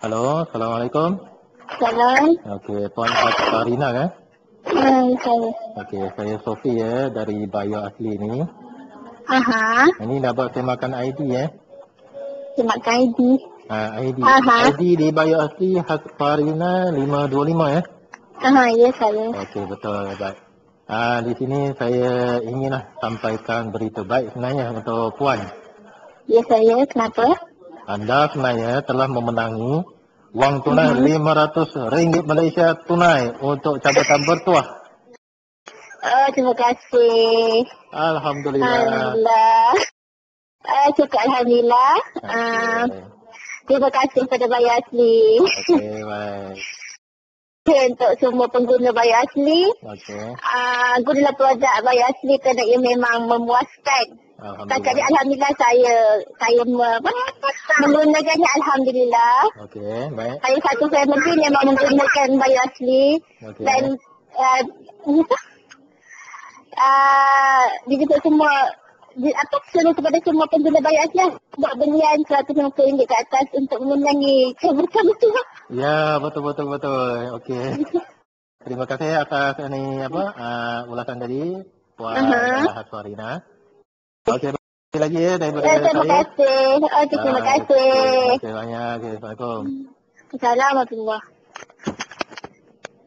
Halo, Assalamualaikum. Salam. Okey, Puan Farina kan? Hmm, saya. Okey, saya Sofi ya dari Bio Asli ni. Aha. Ini dapat saya makan ID ya. Terima ID. Ha, ID. Aha. ID di Bio Asli Has Farina 525 ya. Aha, ya saya. Okey, betul. Baik. Ah, di sini saya inginlah sampaikan berita baik sebenarnya untuk Puan. Ya saya. Kenapa? Anda sebenarnya telah memenangi wang tunai RM500 ringgit Malaysia tunai untuk jabatan bertuah. Oh, terima kasih. Alhamdulillah. Alhamdulillah. Uh, cukup Alhamdulillah. Uh, Okey, terima kasih kepada Bayi Asli. Okey, baik. Untuk semua pengguna Bayi Asli. Okey. Uh, gunalah produk Bayi Asli kerana ia memang memuaskan. Setakat ni Alhamdulillah. Alhamdulillah saya saya apa, menggunakannya Alhamdulillah. Okey, baik. Saya satu family memang menggunakan Bayi Asli. Okey. Dan uh, uh, dijemput semua di, apa seluruh kepada semua pengguna bayar asli lah. buat belian RM150 ke atas untuk memenangi bersama tu lah. Ya, betul betul betul. Okey. Terima kasih atas ini apa uh, ulasan tadi Puan. Haswarina. Okey, lagi ya daripada Eh, terima saya. kasih. Okey, terima Ah, kasih. Terima kasih banyak. Okay, Assalamualaikum. Assalamualaikum.